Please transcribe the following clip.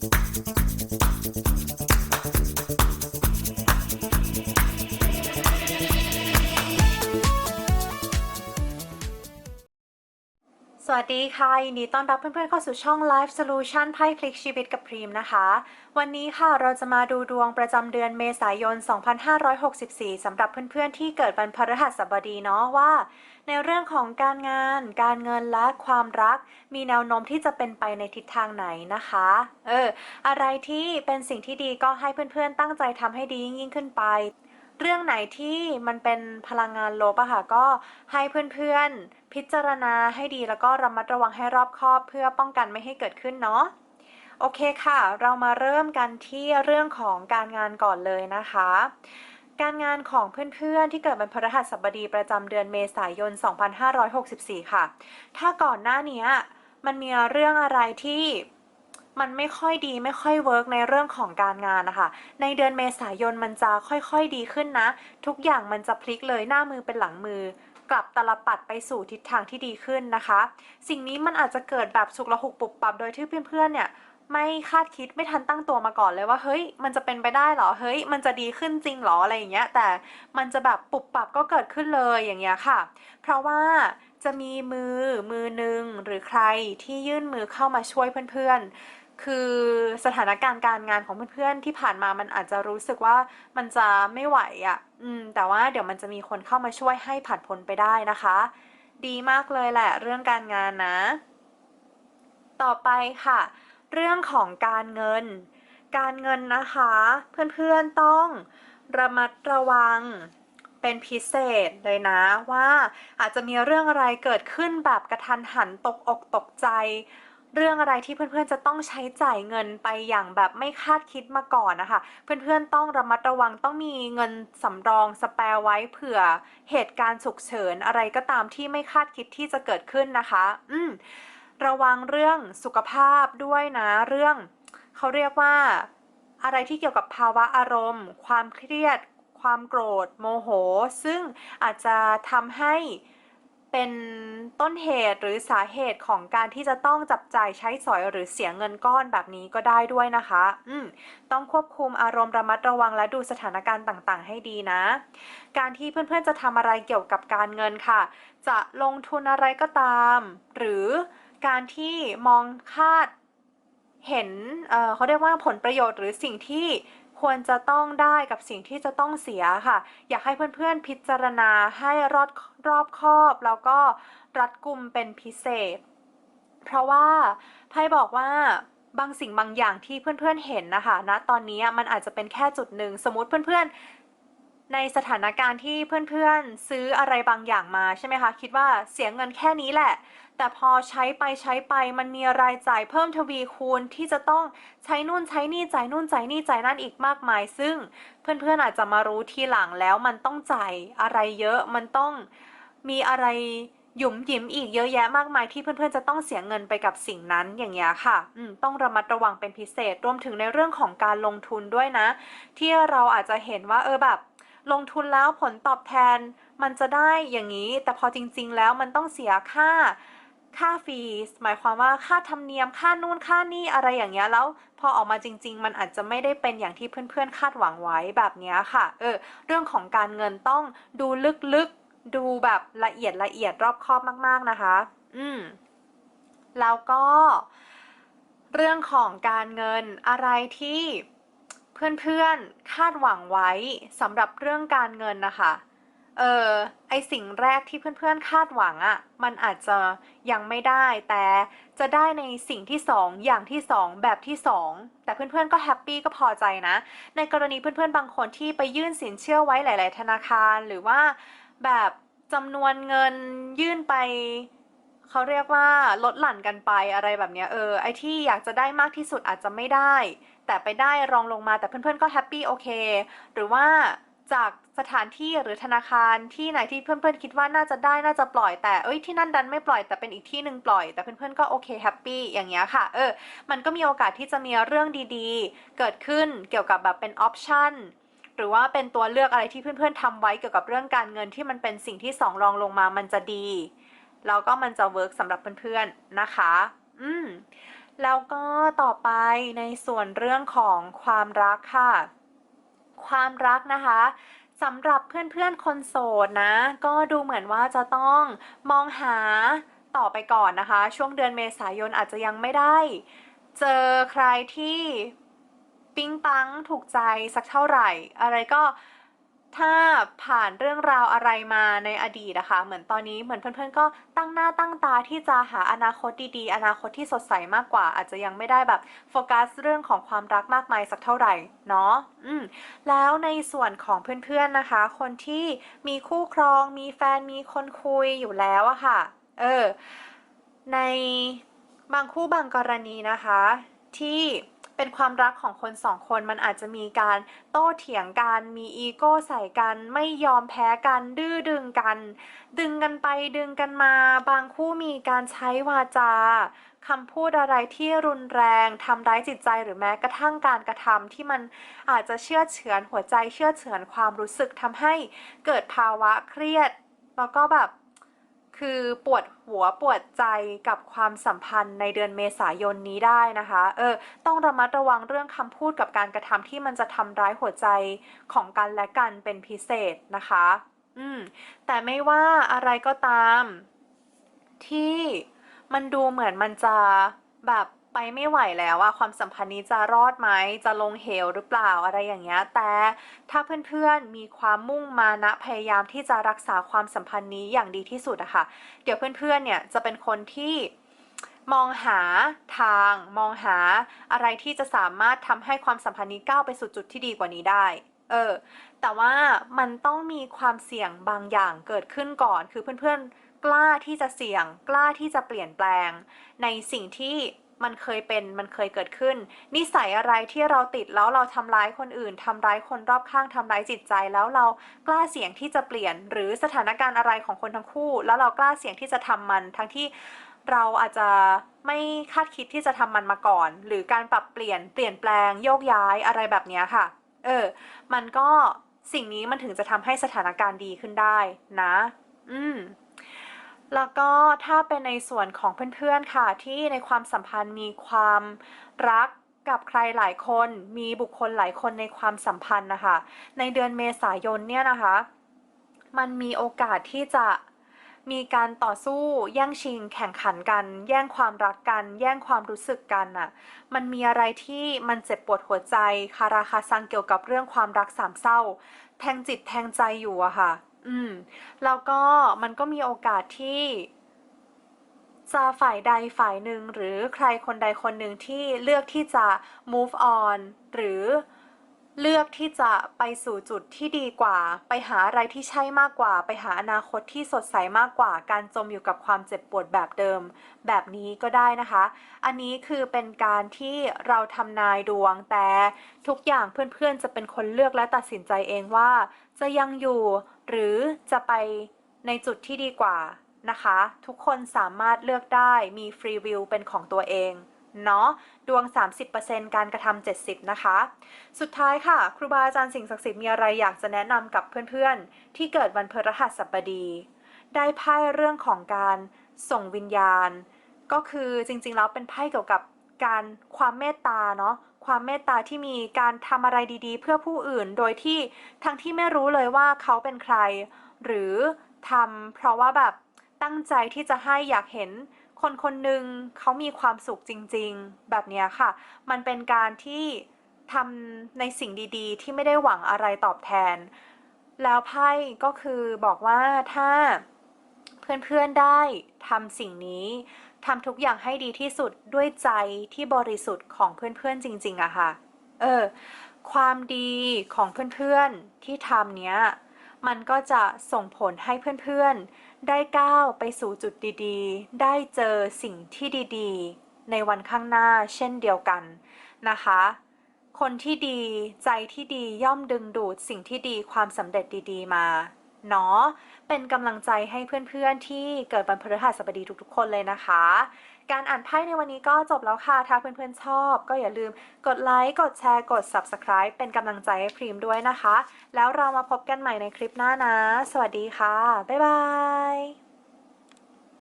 you. วัสดีค่ะยินดีต้อนรับเพื่อนๆเข้าสู่ช่อง Life Solution ไพ่พลิกชีวิตกับพรีมนะคะ วันนี้ค่ะเราจะมาดูดวงประจำเดือนเมษายน 2564 สำหรับเพื่อนๆที่เกิดวันพฤหัสบดีเนาะว่า ในเรื่องของการงาน การเงินและความรัก มีแนวโน้มที่จะเป็นไปในทิศทางไหนนะคะเอออะไรที่เป็นสิ่งที่ดีก็ให้เพื่อนๆตั้งใจทำให้ดียิ่งขึ้นไป เรื่องไหนที่มันเป็นพลังงานลบอะค่ะก็ให้เพื่อนๆ พิจารณาให้ดีแล้วก็ระมัดระวังให้รอบคอบเพื่อป้องกันไม่ให้เกิดขึ้นเนาะโอเคค่ะ เรามาเริ่มกันที่เรื่องของการงานก่อนเลยนะคะ การงานของเพื่อนๆ ที่เกิดวันพฤหัสบดีประจำเดือนเมษายน 2564 ค่ะ ถ้าก่อนหน้านี้มันมีเรื่องอะไรที่ มันไม่ค่อยดีไม่ค่อยเวิร์กในเรื่องของการงานนะคะ ในเดือนเมษายนมันจะค่อยๆดีขึ้นนะ ทุกอย่างมันจะพลิกเลยหน้ามือเป็นหลังมือกลับตลปัดไปสู่ทิศทางที่ดีขึ้นนะคะ สิ่งนี้มันอาจจะเกิดแบบฉุกละหุกปุบปับโดยที่เพื่อนๆเนี่ยไม่คาดคิดไม่ทันตั้งตัวมาก่อนเลยว่าเฮ้ย มันจะเป็นไปได้เหรอเฮ้ย มันจะดีขึ้นจริงเหรออะไรอย่างเงี้ย แต่มันจะแบบปุบปับก็เกิดขึ้นเลยอย่างเงี้ยค่ะ เพราะว่าจะมีมือมือหนึ่งหรือใครที่ยื่นมือเข้ามาช่วยเพื่อนๆ คือสถานการณ์การงานของเพื่อนๆที่ผ่านมามันอาจจะรู้สึกว่ามันจะไม่ไหวอะ่ะ อืม แต่ว่าเดี๋ยวมันจะมีคนเข้ามาช่วยให้ผ่านพ้นไปได้นะคะ ดีมากเลยแหละ เรื่องการงานนะ ต่อไปค่ะ เรื่องของการเงิน การเงินนะคะ เพื่อนๆต้องระมัดระวังเป็นพิเศษเลยนะว่าอาจจะมีเรื่องอะไรเกิดขึ้นแบบกระทันหันตกอกตกใจ เรื่องอะไรที่เพื่อนๆจะต้องใช้จ่ายเงินไปอย่างแบบไม่คาดคิดมาก่อนนะคะ เพื่อนๆต้องระมัดระวังต้องมีเงินสำรองสแปร์ไว้เผื่อเหตุการณ์ฉุกเฉินอะไรก็ตามที่ไม่คาดคิดที่จะเกิดขึ้นนะคะ อืมระวังเรื่องสุขภาพด้วยนะ เรื่องเขาเรียกว่า อะไรที่เกี่ยวกับภาวะอารมณ์ ความเครียด ความโกรธ โมโห ซึ่งอาจจะทำให้ เป็นต้นเหตุหรือสาเหตุของการที่จะต้องจับจ่ายใช้สอยหรือเสียเงินก้อนแบบนี้ก็ได้ด้วยนะคะ อืม ต้องควบคุมอารมณ์ระมัดระวังและดูสถานการณ์ต่างๆ ให้ดีนะ การที่เพื่อนๆจะทำอะไรเกี่ยวกับการเงินค่ะ จะลงทุนอะไรก็ตาม หรือการที่มองคาดเห็นเเขาเรียกว่าผลประโยชน์หรือสิ่งที่ ควรจะต้องได้กับสิ่งที่จะต้องเสียค่ะ อยากให้เพื่อนๆพิจารณาให้รอบรอบคอบ แล้วก็รัดกุมเป็นพิเศษ เพราะว่าไพ่บอกว่าบางสิ่งบางอย่างที่เพื่อนๆเห็นนะคะณตอนนี้มันอาจจะเป็นแค่จุดหนึ่งสมมติเพื่อนๆ ในสถานการณ์ที่เพื่อนๆ ซื้ออะไรบางอย่างมาใช่ไหมคะ คิดว่าเสียเงินแค่นี้แหละ แต่พอใช้ไปใช้ไปมันมีรายจ่ายเพิ่มทวีคูณที่จะต้องใช้นู่นใช้นี่จ่ายนู่นจ่ายนี่จ่ายนั่นอีกมากมาย ซึ่งเพื่อนๆอาจจะมารู้ทีหลังแล้วมันต้องจ่ายอะไรเยอะมันต้องมีอะไรหยุมหยิมอีกเยอะแยะมากมายที่เพื่อนๆจะต้องเสียเงินไปกับสิ่งนั้นอย่างเงี้ยค่ะอืมต้องระมัดระวังเป็นพิเศษรวมถึงในเรื่องของการลงทุนด้วยนะ ที่เราอาจจะเห็นว่าเออแบบ ลงทุนแล้วผลตอบแทนมันจะได้อย่างนี้ แต่พอจริง ๆ แล้วมันต้องเสียค่าค่าฟีสหมายความว่าค่าธรรมเนียมค่านู่นค่านี่อะไรอย่างเงี้ยแล้วพอออกมาจริง ๆ มันอาจจะไม่ได้เป็นอย่างที่เพื่อนๆ คาดหวังไว้แบบเนี้ยค่ะเออเรื่องของการเงินต้องดูลึกๆดูแบบละเอียดละเอียดรอบคอบมาก ๆนะคะ อืมแล้วก็ เรื่องของการเงินอะไรที่ เพื่อนๆ คาดหวังไว้สำหรับเรื่องการเงินนะคะ เออไอสิ่งแรกที่เพื่อนๆ คาดหวังอะ่ะ มันอาจจะยังไม่ได้ แต่จะได้ในสิ่งที่สองอย่างที่สองแบบที่สองแต่เพื่อนๆ ก็แฮปปี้ก็พอใจนะ ในกรณีเพื่อนๆ บางคนที่ไปยื่นสินเชื่อไว้หลาย ๆ ธนาคาร หรือว่าแบบจำนวนเงินยื่นไปเขาเรียกว่าลดหลั่นกันไปอะไรแบบเนี้ยเออไอที่อยากจะได้มากที่สุดอาจจะไม่ได้ แต่ไปได้รองลงมาแต่เพื่อนๆก็แฮปปี้โอเค หรือว่าจากสถานที่หรือธนาคารที่ไหนที่เพื่อนๆคิดว่าน่าจะได้น่าจะปล่อยแต่เอ้ยที่นั่นดันไม่ปล่อยแต่เป็นอีกที่หนึ่งปล่อย แต่เพื่อนๆก็โอเคแฮปปี้อย่างเงี้ยค่ะเออมันก็มีโอกาสที่จะมีเรื่องดีๆ เกิดขึ้นเกี่ยวกับแบบเป็นออปชั่นหรือว่าเป็นตัวเลือกอะไรที่เพื่อนๆทำไว้เกี่ยวกับเรื่องการเงินที่มันเป็นสิ่งที่สองรองลงมามันจะดี แล้วก็มันจะเวิร์กสำหรับเพื่อนๆนะคะ อืม แล้วก็ต่อไปในส่วนเรื่องของความรักค่ะ ความรักนะคะสำหรับเพื่อนๆคนโสดนะ ก็ดูเหมือนว่าจะต้องมองหาต่อไปก่อนนะคะ ช่วงเดือนเมษายนอาจจะยังไม่ได้ เจอใครที่ปิ๊งปังถูกใจสักเท่าไหร่ อะไรก็ ถ้าผ่านเรื่องราวอะไรมาในอดีตนะคะ เหมือนตอนนี้เหมือนเพื่อนๆ ก็ตั้งหน้าตั้งตาที่จะหาอนาคตดีๆ อนาคตที่สดใสมากกว่า อาจจะยังไม่ได้แบบโฟกัสเรื่องของความรักมากมายสักเท่าไหร่เนาะอืมแล้วในส่วนของเพื่อนๆนะคะ คนที่มีคู่ครอง มีแฟนมีคนคุยอยู่แล้วอะค่ะ เออ ในบางคู่บางกรณีนะคะ ที่ เป็นความรักของคนสองคนมันอาจจะมีการโต้เถียงกัน มีอีโก้ใส่กัน ไม่ยอมแพ้กัน ดื้อดึงกัน ดึงกันไปดึงกันมา บางคู่มีการใช้วาจาคำพูดอะไรที่รุนแรงทำร้ายจิตใจหรือแม้กระทั่งการกระทำที่มันอาจจะเชื่อเฉือนหัวใจเชื่อเฉือนความรู้สึกทำให้เกิดภาวะเครียด แล้วก็แบบ คือปวดหัวปวดใจกับความสัมพันธ์ในเดือนเมษายนนี้ได้นะคะ เออ ต้องระมัดระวังเรื่องคำพูดกับการกระทำที่มันจะทำร้ายหัวใจของกันและกันเป็นพิเศษนะคะ อืม แต่ไม่ว่าอะไรก็ตาม ที่มันดูเหมือนมันจะแบบ ไปไม่ไหวแล้วอะความสัมพันธ์นี้จะรอดไหมจะลงเหวหรือเปล่าอะไรอย่างเงี้ยแต่ถ้าเพื่อนๆมีความมุ่งมานะพยายามที่จะรักษาความสัมพันธ์นี้อย่างดีที่สุดอะค่ะเดี๋ยวเพื่อนๆเนี่ยจะเป็นคนที่มองหาทางมองหาอะไรที่จะสามารถทำให้ความสัมพันธ์นี้ก้าวไปสู่จุดที่ดีกว่านี้ได้เออแต่ว่ามันต้องมีความเสี่ยงบางอย่างเกิดขึ้นก่อน คือเพื่อนๆกล้าที่จะเสี่ยง กล้าที่จะเปลี่ยนแปลง ในสิ่งที่ มันเคยเป็นมันเคยเกิดขึ้น นิสัยอะไรที่เราติดแล้วเราทำร้ายคนอื่นทำร้ายคนรอบข้างทำร้ายจิตใจแล้วเรากล้าเสี่ยงที่จะเปลี่ยน หรือสถานการณ์อะไรของคนทั้งคู่ แล้วเรากล้าเสี่ยงที่จะทำมัน ทั้งที่เราอาจจะไม่คาดคิดที่จะทำมันมาก่อน หรือการปรับเปลี่ยนเปลี่ยนแปลงโยกย้ายอะไรแบบนี้ค่ะ เออ มันก็สิ่งนี้มันถึงจะทำให้สถานการณ์ดีขึ้นได้นะ อืม แล้วก็ถ้าเป็นในส่วนของเพื่อนๆค่ะ ที่ในความสัมพันธ์มีความรักกับใครหลายคนมีบุคคลหลายคนในความสัมพันธ์นะคะ ในเดือนเมษายนเนี่ยนะคะ มันมีโอกาสที่จะมีการต่อสู้แย่งชิงแข่งขันกัน แย่งความรักกัน แย่งความรู้สึกกันน่ะมันมีอะไรที่มันเจ็บปวดหัวใจคาราคาซังเกี่ยวกับเรื่องความรักสามเศร้า แทงจิตแทงใจอยู่อะค่ะ อืม แล้วก็มันก็มีโอกาสที่จะฝ่ายใดฝ่ายหนึ่งหรือใครคนใดคนหนึ่งที่เลือกที่จะ move on หรือเลือกที่จะไปสู่จุดที่ดีกว่า ไปหาอะไรที่ใช่มากกว่า ไปหาอนาคตที่สดใสมากกว่า การจมอยู่กับความเจ็บปวดแบบเดิม แบบนี้ก็ได้นะคะ อันนี้คือเป็นการที่เราทำนายดวงแต่ทุกอย่างเพื่อนๆจะเป็นคนเลือกและตัดสินใจเองว่า จะยังอยู่ หรือจะไปในจุดที่ดีกว่านะคะ ทุกคนสามารถเลือกได้มีฟรีวิวเป็นของตัวเองเนาะดวง 30%การกระทำ70 นะคะ สุดท้ายค่ะ ครูบาอาจารย์สิ่งศักดิ์สิทธิ์มีอะไรอยากจะแนะนำกับเพื่อนๆ ที่เกิดวันพฤหัสบดี ได้ไพ่เรื่องของการส่งวิญญาณ ก็คือจริงๆแล้วเป็นไพ่เกี่ยวกับ การความเมตตาเนาะความเมตตาที่มีการทำอะไรดีๆ เพื่อผู้อื่นโดยที่ทั้งที่ไม่รู้เลยว่าเขาเป็นใคร หรือทำเพราะว่าแบบตั้งใจที่จะให้อยากเห็นคนคนหนึ่งเขามีความสุขจริง ๆ แบบเนี้ยค่ะ มันเป็นการที่ทำในสิ่งดีๆ ที่ไม่ได้หวังอะไรตอบแทน แล้วไพ่ก็คือบอกว่าถ้าเพื่อนๆได้ทำสิ่งนี้ ทำทุกอย่างให้ดีที่สุดด้วยใจที่บริสุทธิ์ของเพื่อนๆจริง ๆอะค่ะ เออ ความดีของเพื่อนๆที่ทำเนี้ย มันก็จะส่งผลให้เพื่อนๆ ได้ก้าวไปสู่จุดดีๆ ได้เจอสิ่งที่ดีๆ ในวันข้างหน้าเช่นเดียวกันนะคะ คนที่ดีใจที่ดีย่อมดึงดูดสิ่งที่ดีความสำเร็จดีๆมา เนาะเป็นกำลังใจให้เพื่อนๆที่เกิดวันพฤหัสบดีทุกๆ คนเลยนะคะ การอ่านไพ่ในวันนี้ก็จบแล้วค่ะ ถ้าเพื่อนๆชอบ ก็อย่าลืมกดไลค์กดแชร์กด Subscribe เป็นกำลังใจให้พรีมด้วยนะคะ แล้วเรามาพบกันใหม่ในคลิปหน้านะ สวัสดีค่ะ บ๊ายบาย